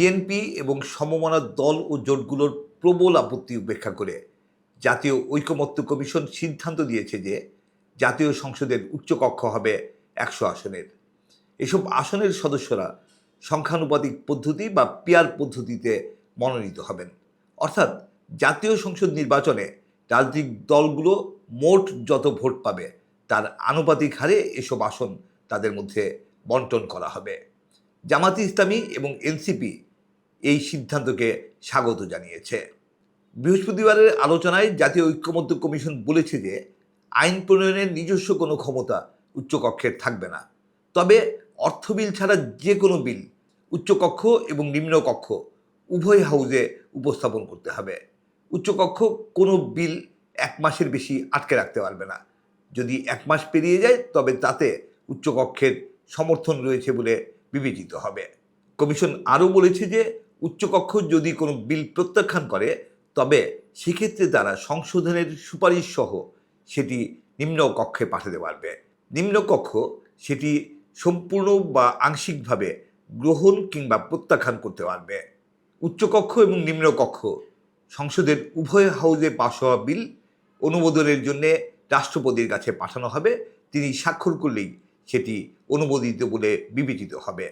BNP এবং সমমনা দল ও জোটগুলোর প্রবল আপত্তি উপেক্ষা করে জাতীয় ঐকমত্য কমিশন সিদ্ধান্ত দিয়েছে যে জাতীয় সংসদের উচ্চকক্ষ হবে একশো আসনের। এসব আসনের সদস্যরা সংখ্যানুপাতিক পদ্ধতি বা পিয়ার পদ্ধতিতে মনোনীত হবেন। অর্থাৎ জাতীয় সংসদ নির্বাচনে রাজনৈতিক দলগুলো মোট যত ভোট পাবে, তার আনুপাতিক হারে এসব আসন তাদের মধ্যে বন্টন করা হবে। জামাতি ইসলামী এবং এনসিপি এই সিদ্ধান্তকে স্বাগত জানিয়েছে। বৃহস্পতিবারের আলোচনায় জাতীয় ঐক্যমত্য কমিশন বলেছে যে, আইন প্রণয়নের নিজস্ব কোনো ক্ষমতা উচ্চকক্ষের থাকবে না। তবে অর্থ বিল ছাড়া যে কোনো বিল, উচ্চকক্ষ এবং নিম্নকক্ষ উভয় হাউজে উপস্থাপন করতে হবে। উচ্চকক্ষ কোনো বিল এক মাসের বেশি আটকে রাখতে পারবে না। যদি এক মাস পেরিয়ে যায়, তবে তাতে উচ্চকক্ষের সমর্থন রয়েছে বলে বিবেচিত হবে। কমিশন আরও বলেছে যে উচ্চকক্ষ যদি কোনো বিল প্রত্যাখ্যান করে, তবে সেক্ষেত্রে তারা সংশোধনের সুপারিশ সহ সেটি নিম্নকক্ষে পাঠাতে পারবে। নিম্নকক্ষ সেটি সম্পূর্ণ বা আংশিকভাবে গ্রহণ কিংবা প্রত্যাখ্যান করতে পারবে। উচ্চকক্ষ এবং নিম্নকক্ষ সংসদের উভয় হাউজে পাশ হওয়া বিল অনুমোদনের জন্য রাষ্ট্রপতির কাছে পাঠানো হবে। তিনি স্বাক্ষর করলেই সেটি অনুমোদিত বলে বিবেচিত হবে।